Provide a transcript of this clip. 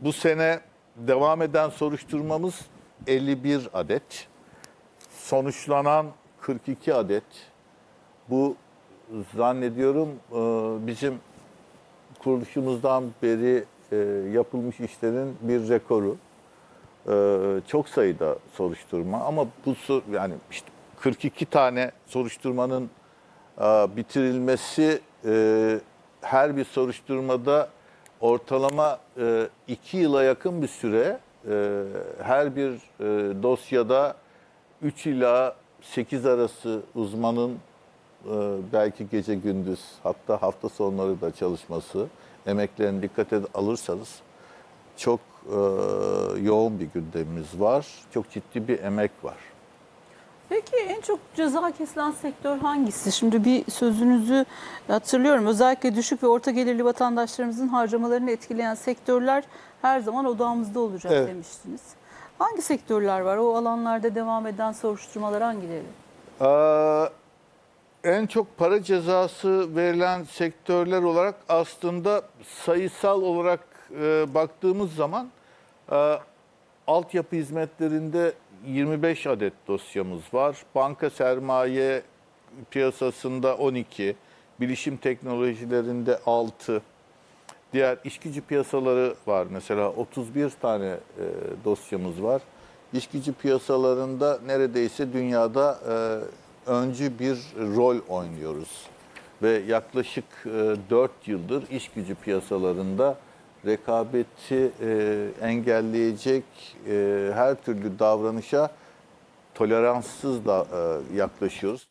bu sene devam eden soruşturmamız 51 adet. Sonuçlanan 42 adet. Bu zannediyorum e, bizim kuruluşumuzdan beri e, yapılmış işlerin bir rekoru. E, çok sayıda soruşturma ama bu yani işte 42 tane soruşturmanın bitirilmesi her bir soruşturmada ortalama 2 yıla yakın bir süre e, her bir e, dosyada 3 ila 8 arası uzmanın e, belki gece gündüz hatta hafta sonları da çalışması emeklerini dikkate alırsanız çok e, yoğun bir gündemimiz var. Çok ciddi bir emek var. Peki en çok ceza kesilen sektör hangisi? Şimdi bir sözünüzü hatırlıyorum. Özellikle düşük ve orta gelirli vatandaşlarımızın harcamalarını etkileyen sektörler her zaman odağımızda olacak Evet. demiştiniz. Hangi sektörler var? O alanlarda devam eden soruşturmalar hangileri? Ee, en çok para cezası verilen sektörler olarak aslında sayısal olarak e, baktığımız zaman e, altyapı hizmetlerinde 25 adet dosyamız var. Banka sermaye piyasasında 12, bilişim teknolojilerinde 6, Diğer işgücü piyasaları var. Mesela 31 tane e, dosyamız var. İşgücü piyasalarında neredeyse dünyada e, öncü bir rol oynuyoruz. Ve yaklaşık e, 4 yıldır işgücü piyasalarında rekabeti e, engelleyecek e, her türlü davranışa toleranssız da e, yaklaşıyoruz.